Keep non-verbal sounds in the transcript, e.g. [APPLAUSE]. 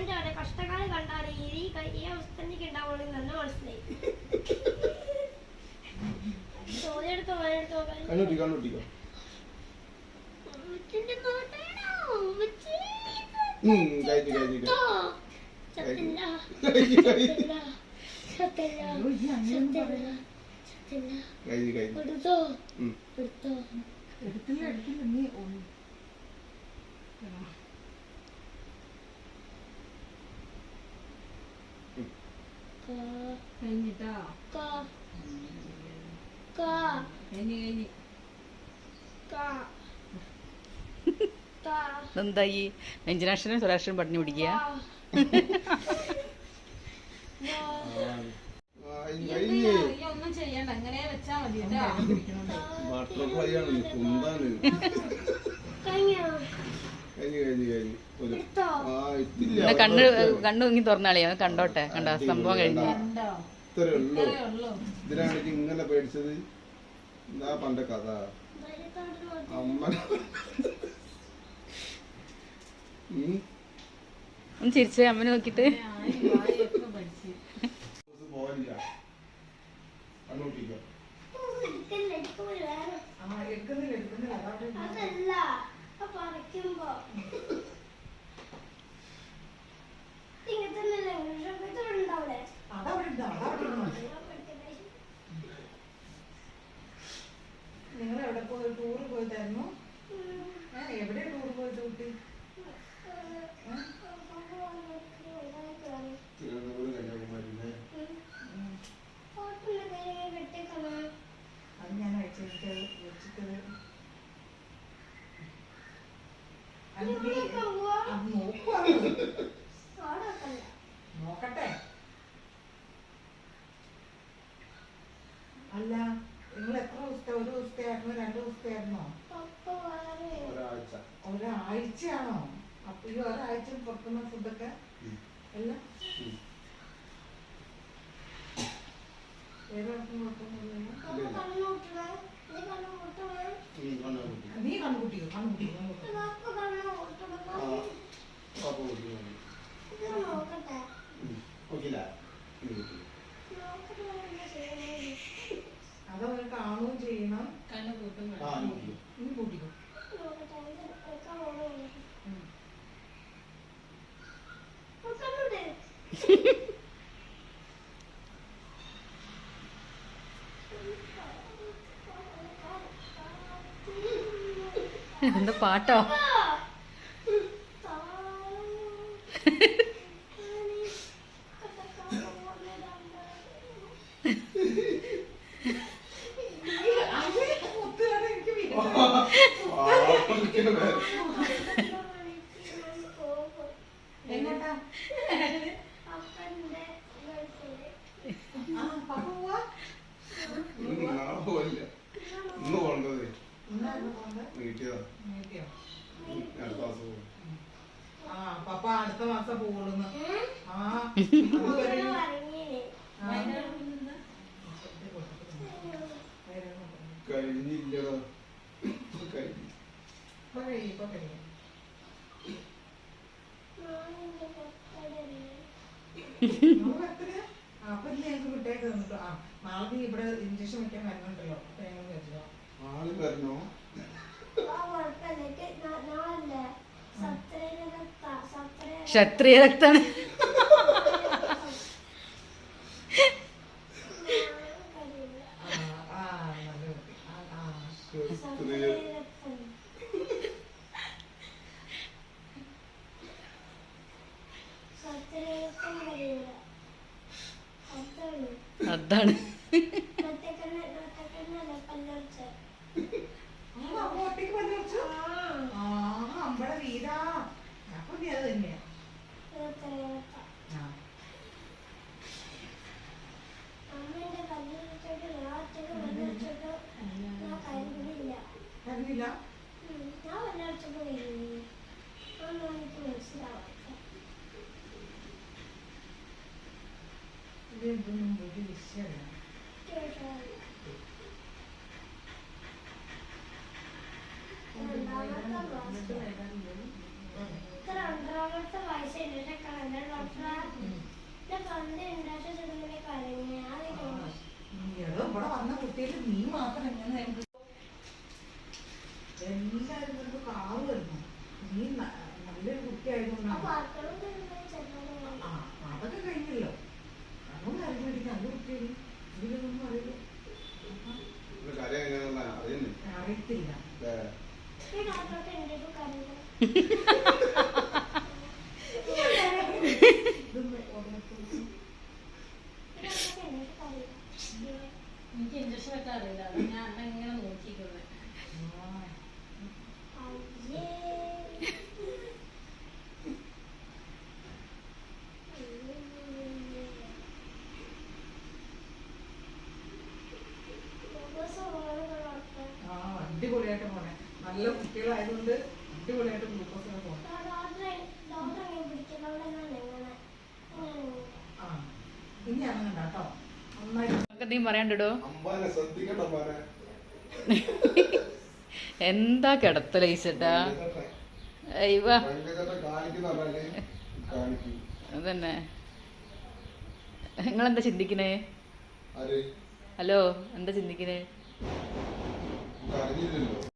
Comment ആണ് കഷ്ടകാലം കണ്ടാണ് ഈ ഈ അവസ്ഥ എനിക്ക് ഉണ്ടാവുള്ളൂ എന്ന് മനസ്സിലായി. ചോദ്യം എടുത്തോ എടുത്തോ കണ്ണൂട്ടി കണ്ണൂട്ടിക്കോ ഉമ്മച്ചിന്റെ നോട്ടാണോ? ഉമ്മച്ചി, ഉം, കഴിഞ്ഞു, കഴിഞ്ഞു, ചത്തോ? ചത്തില്ല. കഴിഞ്ഞു കഴിഞ്ഞു ചത്തില്ല. അയ്യോ, ഈ അങ്ങനെയൊന്നും ചത്തില്ല. പറയണ്ട. ചത്തില്ല. കഴിഞ്ഞു കഴിഞ്ഞു എടുത്തോ ഉം. എടുത്തോ എടുത്തില്ല എടുത്തില്ല നീ ഒന്ന് കാ, കഴിഞ്ഞിട്ടാ? കാ, കാ, കഴിഞ്ഞ് കഴിഞ്ഞ്. [LAUGHS] [LAUGHS] എന്താ ഈ വ്യഞ്ജനാക്ഷരം സ്വരാക്ഷരം പഠിഞ്ഞു പിടിക്കുക. ഒന്നും ചെയ്യണ്ട അങ്ങനെ വെച്ചാ മതി കേട്ടോ. കണ്ണ് കണ്ണു ഇങ്ങി തുറന്നാളി അവൻ കണ്ടോട്ടെ കണ്ടോ സംഭവം കഴിഞ്ഞു. ഇത്രേ ഉള്ളൂ. ഇത്രേ ഉള്ളൂ. ഇതിനാണെങ്കിൽ ഇങ്ങനെ പേടിച്ചത്. എന്താ പണ്ട കഥ. അമ്മ. ഒന്ന് ചിരിച്ചേ അമ്മനെ നോക്കിട്ട് എടുക്കുന്നില്ല എടുക്കുന്നില്ല. നിങ്ങൾ എവിടെ പോയി ടൂറ് പോയിട്ടായിരുന്നു നോക്കട്ടെ. അല്ല നിങ്ങൾ എത്ര ദിവസത്തെ ഒരു ദിവസത്തെ ആയിരുന്നു രണ്ട് ദിവസത്തെ ആയിരുന്നോ? ഒരാഴ്ച. ഒരാഴ്ചയാണോ? അപ്പൊ ഈ ഒരാഴ്ച പുറത്തുനിന്ന് ഫുഡൊക്കെ അല്ല. നീ കണ്ണുകൂട്ടിയോ കണ്ണുകൂട്ടിയോ കണ്ണുകൂട്ടിയോ ആ പാപ്പ കൂട്ടി മതി. ഉം. നോക്കില്ല ഇത് കൂട്ടി. അതവർ കാണുകയും ചെയ്യണം കണ്ണു കൂട്ടും ആ നോക്കി നീ കൂട്ടിക്കോ ഉം. എന്താ പാട്ടോ അയ്യേ, മുത്തുകാരെ എനിക്ക് വീട്ടിൽ പാപ്പയ്ക്ക് വേ- എങ്ങോട്ടാ ആ പപ്പ പോവാ ഇന്ന് പോണ്ടത് ഉം, അടുത്ത മാസം പോകും ആ പപ്പ അടുത്ത മാസം പോകുള്ളൂന്ന് ആ അതുവരെ ആ. കഴിഞ്ഞില്ലടോ കഴിഞ്ഞു നമ്മൾ ബർത്ത്ഡേ അപ്പൊ ഞങ്ങൾക്ക് കുട്ടിയൊക്കെ തന്നിട്ടു ആ മാളതി ഇവിടെ ഇഞ്ചക്ഷൻ വെക്കാൻ വരുന്നുണ്ടല്ലോ അപ്പൊ ഞങ്ങൾ വെച്ചോ ആൾ ക്ഷത്രിയ രക്താണ് അതാണ് Birbirinin dediği işe രണ്ടാമത്തെ വയസ്സിൽ എന്നെ കണ്ട ഡോക്ടറെ പണ്ട് രണ്ടാഴ്ച ചെന്നതിനെ കരഞ്ഞ ഇവിടെ വന്ന കുട്ടികൾ നീ മാത്രം എങ്ങനെ എനിക്ക് എല്ലാവരും കാവ് വരുന്നു നീ നല്ലൊരു കുട്ടിയായതുകൊണ്ടാണ്. എനിക്ക് ഇഞ്ചക്ഷൻ വെക്കാറില്ല ഞാൻ അങ്ങനെ നോക്കിയിരിക്കുന്നത് നല്ല കുട്ടികളായതുകൊണ്ട് അടിപൊളിയായിട്ട് ഗ്ലൂക്കോസിനെ പോകും. ഇനി അങ്ങനെ ഉണ്ടാട്ടോ നന്നായി. പറയാണ്ടിടോ എന്താ കിടത്തലേച്ചിട്ടാ അയ്യോ അതന്നെ. നിങ്ങളെന്താ ചിന്തിക്കണേ? ഹലോ എന്താ ചിന്തിക്കണേ?